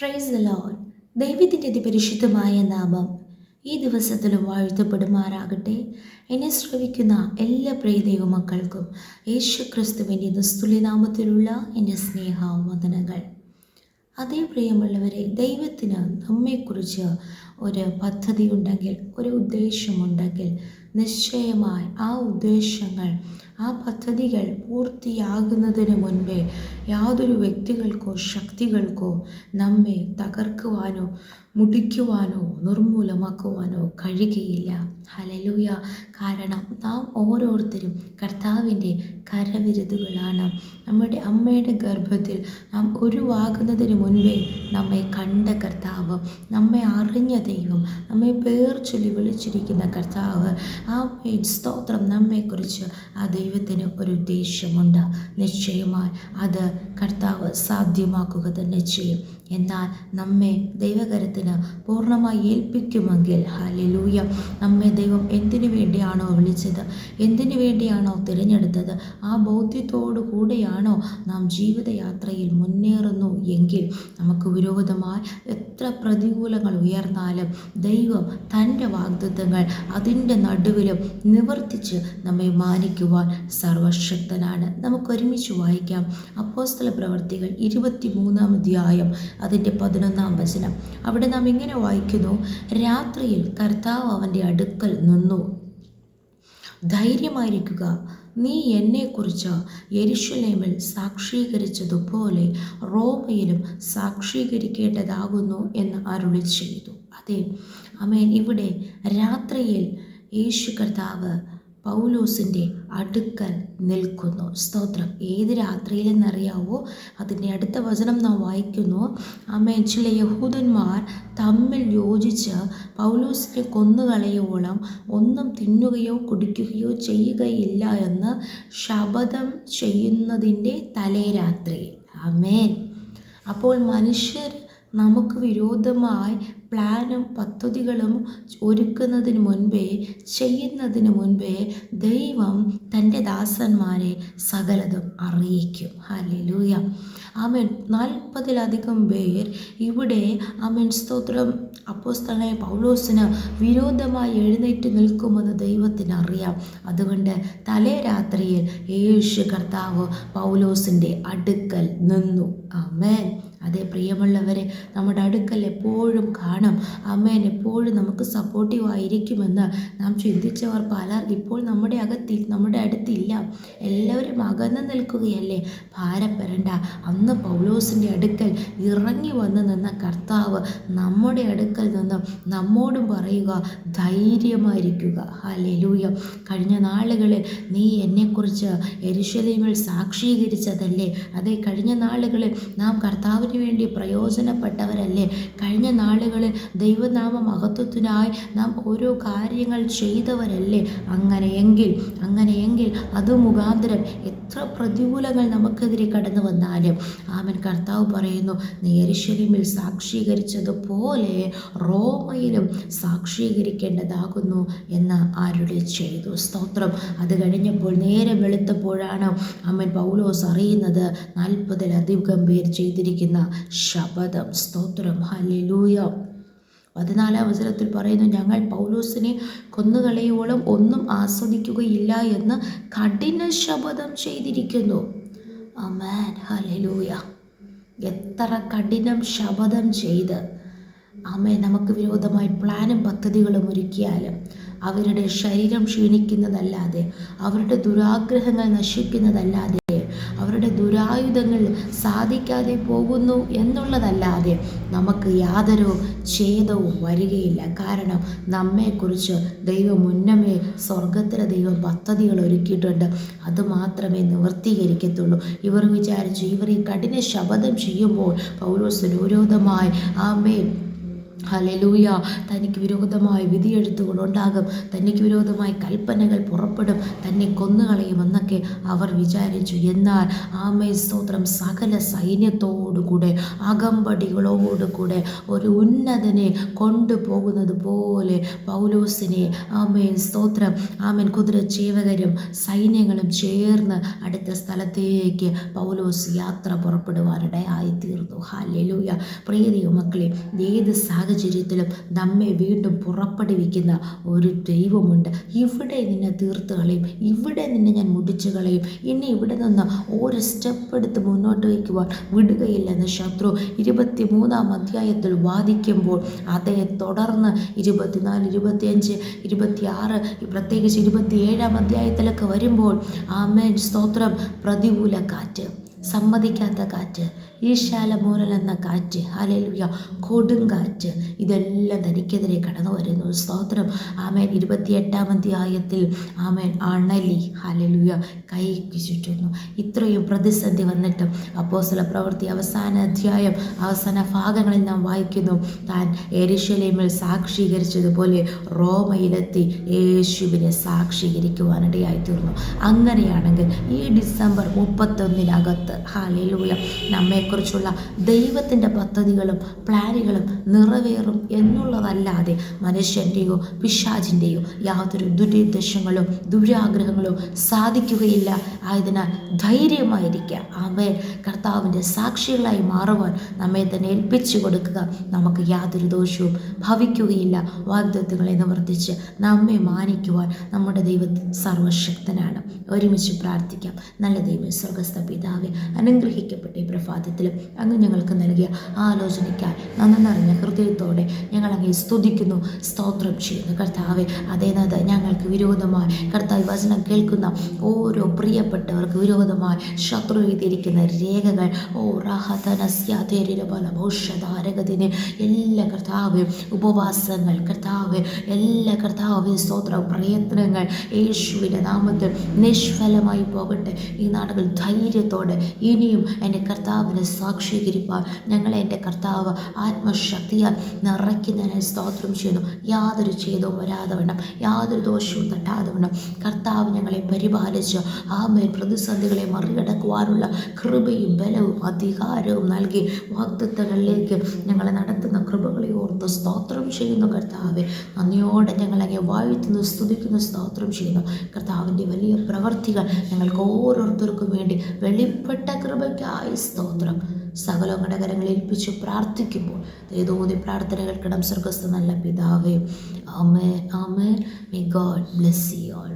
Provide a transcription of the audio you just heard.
Price loan ദൈവത്തിന്റെ അതിപരിശുദ്ധമായ നാമം ഈ ദിവസത്തിലും വാഴ്ത്തപ്പെടുമാറാകട്ടെ. എന്നെ ശ്രവിക്കുന്ന എല്ലാ പ്രിയ ദൈവമക്കൾക്കും യേശു ക്രിസ്തുവിന്റെ നിസ്തുല്യനാമത്തിലുള്ള എന്റെ സ്നേഹവന്ദനങ്ങൾ അതേ പ്രിയമുള്ളവരെ ദൈവത്തിന് നമ്മെക്കുറിച്ച് ഒരു പദ്ധതി ഉണ്ടെങ്കിൽ ഒരു ഉദ്ദേശമുണ്ടെങ്കിൽ നിശ്ചയമായി ആ ഉദ്ദേശങ്ങൾ ആ പദ്ധതികൾ പൂർത്തിയാകുന്നതിന് മുൻപേ യാതൊരു വ്യക്തികൾക്കോ ശക്തികൾക്കോ നമ്മെ തകർക്കുവാനോ മുടിക്കുവാനോ നിർമൂലമാക്കുവാനോ കഴിയുകയില്ല. ഹലലൂയ കാരണം നാം ഓരോരുത്തരും കർത്താവിന്റെ കരവിരുതുകളാണ്. നമ്മുടെ അമ്മയുടെ ഗർഭത്തിൽ നാം ഉരുവാകുന്നതിന് മുൻപേ നമ്മെ കണ്ട കർത്താവ് നമ്മെ അറിഞ്ഞ ദൈവം നമ്മെ പേർ ചൊല്ലി വിളിച്ചിരിക്കുന്ന കർത്താവ് ആ സ്തോത്രം നമ്മെക്കുറിച്ച് ആ ദൈവത്തിന് ഒരു ഉദ്ദേശമുണ്ട്. നിശ്ചയമായി അത് കർത്താവ് സാധ്യമാക്കുക തന്നെ ചെയ്യും. എന്നാൽ നമ്മെ ദൈവകരത്തിന് പൂർണമായി ഏൽപ്പിക്കുമെങ്കിൽ ഹാലലൂയ നമ്മെ ദൈവം എന്തിനു വേണ്ടിയാണോ വിളിച്ചത്? എന്തിനു വേണ്ടിയാണോ തിരഞ്ഞെടുത്തത്? ആ ബോധ്യത്തോടു കൂടെയാണോ നാം ജീവിതയാത്രയിൽ മുന്നേറുന്നു എങ്കിൽ നമുക്ക് വിരോധമായി എത്ര പ്രതികൂലങ്ങൾ ഉയർന്നാലും ദൈവം തന്റെ വാഗ്ദത്വങ്ങൾ അതിന്റെ നടുവിലും നിവർത്തിച്ച് നമ്മെ മാനിക്കുവാൻ സർവശക്തനാണ്. നമുക്കൊരുമിച്ച് വായിക്കാം. അപ്പോസ്തല പ്രവർത്തികൾ ഇരുപത്തി മൂന്നാം അധ്യായം അതിന്റെ പതിനൊന്നാം വചനം. അവിടെ നാം ഇങ്ങനെ വായിക്കുന്നു രാത്രിയിൽ കർത്താവ് അവന്റെ അടുക്കൽ നിന്നു. ധൈര്യമായിരിക്കുക. നീ എന്നെക്കുറിച്ച് യെരുഷലേമിൽ സാക്ഷീകരിച്ചതുപോലെ റോമയിലും സാക്ഷീകരിക്കേണ്ടതാകുന്നു എന്ന് അരുളി ചെയ്തു അതെ അമേൻ ഇവിടെ രാത്രിയിൽ യേശു കർത്താവ് പൗലോസിന്റെ അടുക്കൽ നിൽക്കുന്നു. സ്തോത്രം. ഏത് രാത്രിയിലെന്നറിയാവോ അതിന്റെ അടുത്ത വചനം നാം വായിക്കുന്നു. അമ്മേ ചില യഹൂദന്മാർ തമ്മിൽ യോജിച്ച് പൗലോസിനെ കൊന്നുകളയോളം ഒന്നും തിന്നുകയോ കുടിക്കുകയോ ചെയ്യുകയില്ല എന്ന് ശപഥം ചെയ്യുന്നതിന്റെ തലേ രാത്രി അമേൻ അപ്പോൾ മനുഷ്യർ നമുക്ക് വിരോധമായി പ്ലാനും പദ്ധതികളും ഒരുക്കുന്നതിന് മുൻപേ ചെയ്യുന്നതിന് മുൻപേ ദൈവം തന്റെ ദാസന്മാരെ സകലതും അറിയിക്കും. ഹലിലൂയ ആമൻ. നാൽപ്പതിലധികം പേർ ഇവിടെ ആമൻ സ്തോത്രം. അപ്പോസ്തലനായ പൗലോസിന് വിരോധമായി എഴുന്നേറ്റ് നിൽക്കുമെന്ന് ദൈവത്തിന് അറിയാം. അതുകൊണ്ട് തലേ രാത്രിയിൽ യേശു കർത്താവ് പൗലോസിന്റെ അടുക്കൽ നിന്നു. ആമേൻ. അതേ പ്രിയമുള്ളവരെ നമ്മുടെ അടുക്കൽ എപ്പോഴും കാണും. അമ്മേൻ എപ്പോഴും നമുക്ക് സപ്പോർട്ടീവ് ആയിരിക്കുമെന്ന് നാം ചിന്തിച്ചവർ പലർ ഇപ്പോൾ നമ്മുടെ അകത്തിൽ നമ്മുടെ അടുത്തില്ല. എല്ലാവരും അകന്നു നിൽക്കുകയല്ലേ? ഭാരപ്പെടേണ്ട അന്ന് പൗലോസിന്റെ അടുക്കൽ ഇറങ്ങി വന്ന് നിന്ന കർത്താവ് നമ്മുടെ അടുക്കൽ നിന്ന് നമ്മോടും പറയുക ധൈര്യമായിരിക്കുക. ഹലൂയ കഴിഞ്ഞ നാളുകളിൽ നീ എന്നെക്കുറിച്ച് എരിശലീമിൽ സാക്ഷീകരിച്ചതല്ലേ? അതേ കഴിഞ്ഞ നാളുകളിൽ നാം കർത്താവിന് വേണ്ടി പ്രയോജനപ്പെട്ടവരല്ലേ? കഴിഞ്ഞ നാളുകളിൽ ദൈവനാമ മഹത്വത്തിനായി നാം ഓരോ കാര്യങ്ങൾ ചെയ്തവരല്ലേ? അങ്ങനെയെങ്കിൽ അങ്ങനെയെങ്കിൽ അത് മുഖാന്തരം എത്ര പ്രതികൂലങ്ങൾ നമുക്കെതിരെ കടന്നു വന്നാലും. ആമൻ. കർത്താവ് പറയുന്നു നേരിശലിമിൽ സാക്ഷീകരിച്ചതുപോലെ റോമയിലും സാക്ഷീകരിക്കേണ്ടതാകുന്നു എന്ന് ആരുടെ ചെയ്തു? സ്തോത്രം. അത് കഴിഞ്ഞപ്പോൾ നേരെ വെളുത്തപ്പോഴാണ് അമ്മൻ പൗലോസ് അറിയുന്നത് നാൽപ്പതിലധികം പേർ ചെയ്തിരിക്കുന്ന ശപഥം സ്തോത്രം ഹലിലൂയ പതിനാലാം അവസരത്തിൽ പറയുന്നു ഞങ്ങൾ പൗലോസിനെ കൊന്നുകളയോളം ഒന്നും ആസ്വദിക്കുകയില്ല എന്ന് കഠിന ശപഥം ചെയ്തിരിക്കുന്നു. അമാൻ ഹലലൂയ എത്ര കഠിനം ശപഥം ചെയ്ത് അമ്മേ നമുക്ക് വിരോധമായി പ്ലാനും പദ്ധതികളും ഒരുക്കിയാലും അവരുടെ ശരീരം ക്ഷീണിക്കുന്നതല്ലാതെ അവരുടെ ദുരാഗ്രഹങ്ങൾ നശിക്കുന്നതല്ലാതെ അവരുടെ ദുരായുധങ്ങൾ സാധിക്കാതെ പോകുന്നു എന്നുള്ളതല്ലാതെ നമുക്ക് യാതൊരു ഛേദവും വരികയില്ല. കാരണം നമ്മെക്കുറിച്ച് ദൈവം മുന്നമേ സ്വർഗത്തിലെ ദൈവം പദ്ധതികൾ ഒരുക്കിയിട്ടുണ്ട്. അത് മാത്രമേ നിവർത്തീകരിക്കത്തുള്ളൂ. ഇവർ വിചാരിച്ചു ഇവർ ഈ കഠിന ശപഥം ചെയ്യുമ്പോൾ പൗലോസ് നിരോധമായി ആമേൻ. ഹലലൂയ തനിക്ക് വിരോധമായ വിധിയെഴുത്തുകൾ ഉണ്ടാകും. തനിക്ക് വിരോധമായ കൽപ്പനകൾ പുറപ്പെടും. തന്നെ കൊന്നുകളയുമെന്നൊക്കെ അവർ വിചാരിച്ചു. എന്നാൽ ആമേ സ്തോത്രം സകല സൈന്യത്തോടുകൂടെ അകമ്പടികളോടുകൂടെ ഒരു ഉന്നതനെ കൊണ്ടുപോകുന്നത് പോലെ പൗലോസിനെ ആമേ സ്തോത്രം ആമൻ കുതിരച്ചേവകരും സൈന്യങ്ങളും ചേർന്ന് അടുത്ത സ്ഥലത്തേക്ക് പൗലോസ് യാത്ര പുറപ്പെടുവാനിടയായി തീർന്നു ഹലലൂയ പ്രിയ മക്കളെ ഏത് സാഹചര്യം സാഹചര്യത്തിലും നമ്മെ വീണ്ടും പുറപ്പെടുവിക്കുന്ന ഒരു ദൈവമുണ്ട്. ഇവിടെ നിന്നെ തീർത്ത് കളയും. ഇവിടെ നിന്നെ ഞാൻ മുടിച്ചു കളയും. ഇനി ഇവിടെ നിന്ന് ഒരു സ്റ്റെപ്പ് എടുത്ത് മുന്നോട്ട് വയ്ക്കുവാൻ വിടുകയില്ലെന്ന് ശത്രു ഇരുപത്തി മൂന്നാം അധ്യായത്തിൽ വാദിക്കുമ്പോൾ അതേ തുടർന്ന് ഇരുപത്തിനാല് ഇരുപത്തിയഞ്ച് ഇരുപത്തിയാറ് പ്രത്യേകിച്ച് ഇരുപത്തിയേഴാം അധ്യായത്തിലൊക്കെ വരുമ്പോൾ ആമേൻ സ്തോത്രം പ്രതികൂല കാറ്റ് സമ്മതിക്കാത്ത കാറ്റ് ഈശാലമൂലൽ എന്ന കാറ്റ് ഹലലുയ കൊടുങ്കാറ്റ് ഇതെല്ലാം തനിക്കെതിരെ കടന്നു വരുന്നു. സ്തോത്രം. ആമേൻ. ഇരുപത്തിയെട്ടാം അധ്യായത്തിൽ ആമേൻ. അണലി ഹലലുയ കൈക്ക് ചുറ്റുന്നു ഇത്രയും പ്രതിസന്ധി വന്നിട്ടും അപ്പോസല പ്രവൃത്തി അവസാന അധ്യായം അവസാന ഭാഗങ്ങളിൽ നാം വായിക്കുന്നു. താൻ എരിശലേമിൽ സാക്ഷീകരിച്ചതുപോലെ റോമയിലെത്തി യേശുവിനെ സാക്ഷീകരിക്കുവാനിടയായി തീർന്നു അങ്ങനെയാണെങ്കിൽ ഈ ഡിസംബർ മുപ്പത്തൊന്നിനകത്ത് ഹാലലൂയ നമ്മെക്കുറിച്ചുള്ള ദൈവത്തിന്റെ പദ്ധതികളും പ്ലാനുകളും നിറവേറും എന്നുള്ളതല്ലാതെ മനുഷ്യന്റെയോ പിശാചിന്റെയോ യാതൊരു ദുരുദ്ദേശങ്ങളോ ദുരാഗ്രഹങ്ങളോ സാധിക്കുകയില്ല. ആയതിനാൽ ധൈര്യമായിരിക്കുക. അവൻ കർത്താവിന്റെ സാക്ഷികളായി മാറുവാൻ നമ്മെ തന്നെ ഏൽപ്പിച്ചു കൊടുക്കുക. നമുക്ക് യാതൊരു ദോഷവും ഭവിക്കുകയില്ല. വാഗ്ദത്വങ്ങളെ നിവർത്തിച്ച് നമ്മെ മാനിക്കുവാൻ നമ്മുടെ ദൈവം സർവശക്തനാണ്. ഒരുമിച്ച് പ്രാർത്ഥിക്കാം. നല്ല ദൈവം സ്വർഗസ്ഥ പിതാവെ അനുഗ്രഹിക്കപ്പെട്ട ഈ പ്രഭാതത്തിലും അങ്ങ് ഞങ്ങൾക്ക് നൽകിയ ആലോചനയ്ക്കായി നന്ദി നിറഞ്ഞ ഹൃദയത്തോടെ ഞങ്ങൾ അങ്ങേ സ്തുതിക്കുന്നു സ്തോത്രം ചെയ്യുന്നു. കർത്താവെ അതേനത് ഞങ്ങൾക്ക് വിരോധമായി കർത്താവ് വചനം കേൾക്കുന്ന ഓരോ പ്രിയപ്പെട്ടവർക്ക് വിരോധമായി ശത്രു എഴുതിയിരിക്കുന്ന രേഖകൾ ഓ റാഹതനസ്യാതേരിരബലഭോഷധാരകതിന് എല്ലാ കർത്താവ് ഉപവാസങ്ങൾ കർത്താവ് എല്ലാ കർത്താവ് സ്തോത്ര പ്രയത്നങ്ങൾ യേശുവിന്റെ നാമത്തിൽ നിഷ്ഫലമായി പോകട്ടെ. ഈ നാടുകൾ ധൈര്യത്തോടെ ഇനിയും എന്റെ കർത്താവിനെ സാക്ഷീകരിപ്പാൻ ഞങ്ങളെ എന്റെ കർത്താവ് ആത്മശക്തിയാൽ നിറയ്ക്കുന്നതിനെ സ്തോത്രം ചെയ്യുന്നു. യാതൊരു ഛേദവും വരാതെ വേണം. യാതൊരു ദോഷവും തട്ടാതെ വേണം. കർത്താവ് ഞങ്ങളെ പരിപാലിച്ച് ആ മേൽ പ്രതിസന്ധികളെ മറികടക്കുവാനുള്ള കൃപയും ബലവും അധികാരവും നൽകി വാഗ്ദത്തങ്ങളിലേക്ക് ഞങ്ങളെ നടത്തുന്ന കൃപകളെ ഓർത്ത് സ്തോത്രം ചെയ്യുന്നു കർത്താവെ. നന്ദിയോടെ ഞങ്ങളെ വാഴ്ത്തുന്നു സ്തുതിക്കുന്നു സ്തോത്രം ചെയ്യുന്നു. കർത്താവിന്റെ വലിയ പ്രവർത്തികൾ ഞങ്ങൾക്ക് ഓരോരുത്തർക്കും വേണ്ടി വെളിപ്പെട്ട കൃപയ്ക്കായി സ്തോത്രം. സകലങ്ങളുടെ കരങ്ങളിൽ ഏൽപ്പിച്ച് പ്രാർത്ഥിക്കുമ്പോൾ തോന്നി പ്രാർത്ഥനകൾ കിടം സ്വർഗസ്ഥ നല്ല പിതാവേ. ആമേ ആമേ may God bless you all